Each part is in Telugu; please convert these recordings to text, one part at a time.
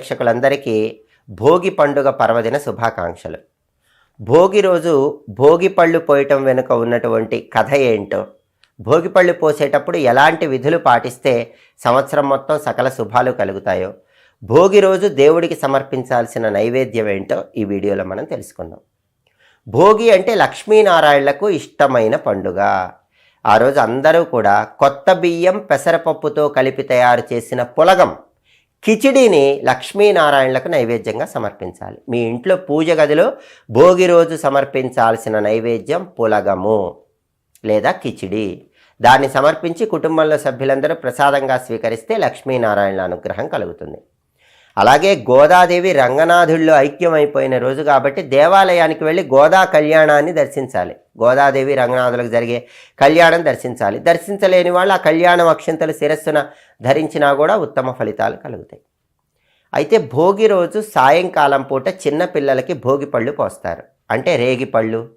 ప్రేక్షకులందరికీ భోగి పండుగ పర్వదిన శుభాకాంక్షలు. భోగి రోజు భోగి పళ్ళు పోయటం వెనుక ఉన్నటువంటి కథ ఏంటో భోగి పళ్ళు పోసేటప్పుడు ఎలాంటి విధులు పాటిస్తే సంవత్సరం మొత్తం సకల శుభాలు కలుగుతాయో భోగి రోజు దేవుడికి సమర్పించాల్సిన నైవేద్యం ఏంటో ఈ వీడియోలో మనం తెలుసుకుందాం. భోగి అంటే లక్ష్మీనారాయణలకు ఇష్టమైన పండుగ. ఆ రోజు అందరూ కూడా కొత్త బియ్యం పెసరపప్పుతో కలిపి తయారు చేసిన పులగం కిచిడిని లక్ష్మీనారాయణలకు నైవేద్యంగా సమర్పించాలి. మీ ఇంట్లో పూజ గదిలో భోగి రోజు సమర్పించాల్సిన నైవేద్యం పులగము లేదా కిచిడి. దాన్ని సమర్పించి కుటుంబంలో సభ్యులందరూ ప్రసాదంగా స్వీకరిస్తే లక్ష్మీనారాయణల అనుగ్రహం కలుగుతుంది. అలాగే గోదాదేవి రంగనాథుల్లో ఐక్యమైపోయిన రోజు కాబట్టి దేవాలయానికి వెళ్ళి గోదా కళ్యాణాన్ని దర్శించాలి. గోదాదేవి రంగనాథులకు జరిగే కళ్యాణం దర్శించాలి. దర్శించలేని వాళ్ళు ఆ కళ్యాణం అక్షంతలు శిరస్సున ధరించినా కూడా ఉత్తమ ఫలితాలు కలుగుతాయి. అయితే భోగి రోజు సాయంకాలం పూట చిన్న పిల్లలకి భోగి పళ్ళు పోస్తారు. అంటే రేగి పళ్ళు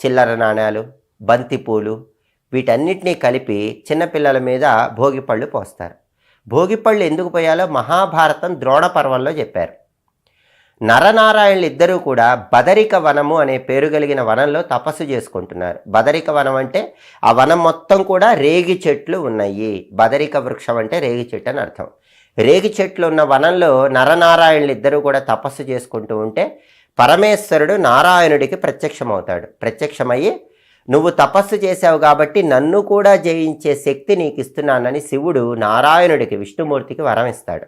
చిల్లర నాణ్యాలు బంతిపూలు వీటన్నిటినీ కలిపి చిన్నపిల్లల మీద భోగి పళ్ళు పోస్తారు. భోగిపళ్ళు ఎందుకు పోయాలో మహాభారతం ద్రోణ పర్వంలో చెప్పారు. నరనారాయణులు ఇద్దరూ కూడా బదరిక వనము అనే పేరు కలిగిన వనంలో తపస్సు చేసుకుంటున్నారు. బదరిక వనం అంటే ఆ వనం మొత్తం కూడా రేగి చెట్లు ఉన్నాయి. బదరిక వృక్షం అంటే రేగి చెట్టు అని అర్థం. రేగి చెట్లు ఉన్న వనంలో నరనారాయణులు ఇద్దరూ కూడా తపస్సు చేసుకుంటూ ఉంటే పరమేశ్వరుడు నారాయణుడికి ప్రత్యక్షమవుతాడు. ప్రత్యక్షమయ్యి నువ్వు తపస్సు చేశావు కాబట్టి నన్ను కూడా జయించే శక్తి నీకు ఇస్తున్నానని శివుడు నారాయణుడికి విష్ణుమూర్తికి వరం ఇస్తాడు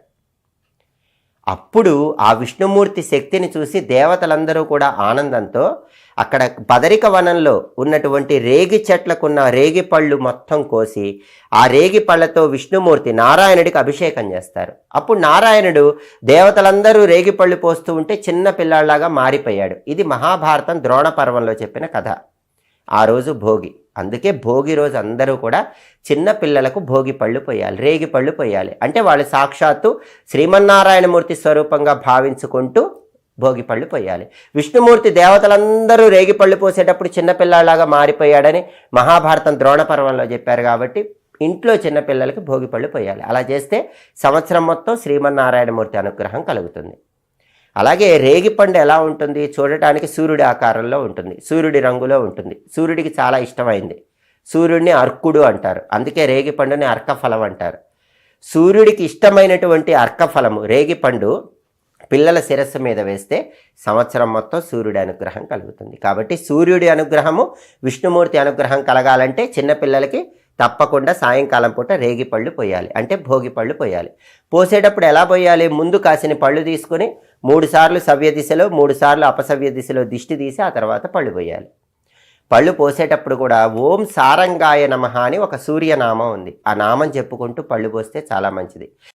అప్పుడు ఆ విష్ణుమూర్తి శక్తిని చూసి దేవతలందరూ కూడా ఆనందంతో అక్కడ బదరిక వనంలో ఉన్నటువంటి రేగి చెట్లకున్న రేగి పళ్ళు మొత్తం కోసి ఆ రేగి పళ్ళతో విష్ణుమూర్తి నారాయణుడికి అభిషేకం చేస్తారు. అప్పుడు నారాయణుడు దేవతలందరూ రేగి పళ్ళు పోస్తూ ఉంటే చిన్న పిల్లాళ్ళాగా మారిపోయాడు. ఇది మహాభారతం ద్రోణ పర్వంలో చెప్పిన కథ. ఆ రోజు భోగి. అందుకే భోగి రోజు అందరూ కూడా చిన్న పిల్లలకు భోగి పళ్ళు పోయాలి రేగి పళ్ళు పోయాలి. అంటే వాళ్ళు సాక్షాత్తు శ్రీమన్నారాయణమూర్తి స్వరూపంగా భావించుకుంటూ భోగి పళ్ళు పోయాలి. విష్ణుమూర్తి దేవతలందరూ రేగి పళ్ళు పోసేటప్పుడు చిన్నపిల్లలాగా మారిపోయాడని మహాభారతం ద్రోణ పర్వంలో చెప్పారు కాబట్టి ఇంట్లో చిన్నపిల్లలకి భోగి పళ్ళు పోయాలి. అలా చేస్తే సంవత్సరం మొత్తం శ్రీమన్నారాయణమూర్తి అనుగ్రహం కలుగుతుంది. అలాగే రేగిపండు ఎలా ఉంటుంది? చూడటానికి సూర్యుడి ఆకారంలో ఉంటుంది. సూర్యుడి రంగులో ఉంటుంది. సూర్యుడికి చాలా ఇష్టమైంది. సూర్యుడిని అర్కుడు అంటారు. అందుకే రేగిపండుని అర్కఫలం అంటారు. సూర్యుడికి ఇష్టమైనటువంటి అర్కఫలము రేగిపండు పిల్లల శిరస్సు మీద వేస్తే సంవత్సరం మొత్తం సూర్యుడి అనుగ్రహం కలుగుతుంది. కాబట్టి సూర్యుడి అనుగ్రహము విష్ణుమూర్తి అనుగ్రహం కలగాలంటే చిన్నపిల్లలకి తప్పకుండా సాయంకాలం పూట రేగి పళ్ళు పోయాలి. అంటే భోగి పళ్ళు పోయాలి. పోసేటప్పుడు ఎలా పోయాలి? ముందు కాసిన పళ్ళు తీసుకుని మూడు సార్లు సవ్య దిశలో మూడు సార్లు అపసవ్య దిశలో దిష్టి తీసి ఆ తర్వాత పళ్ళు పోయాలి. పళ్ళు పోసేటప్పుడు కూడా ఓం సారంగాయ నమ అని ఒక సూర్యనామం ఉంది. ఆ నామం చెప్పుకుంటూ పళ్ళు పోస్తే చాలా మంచిది.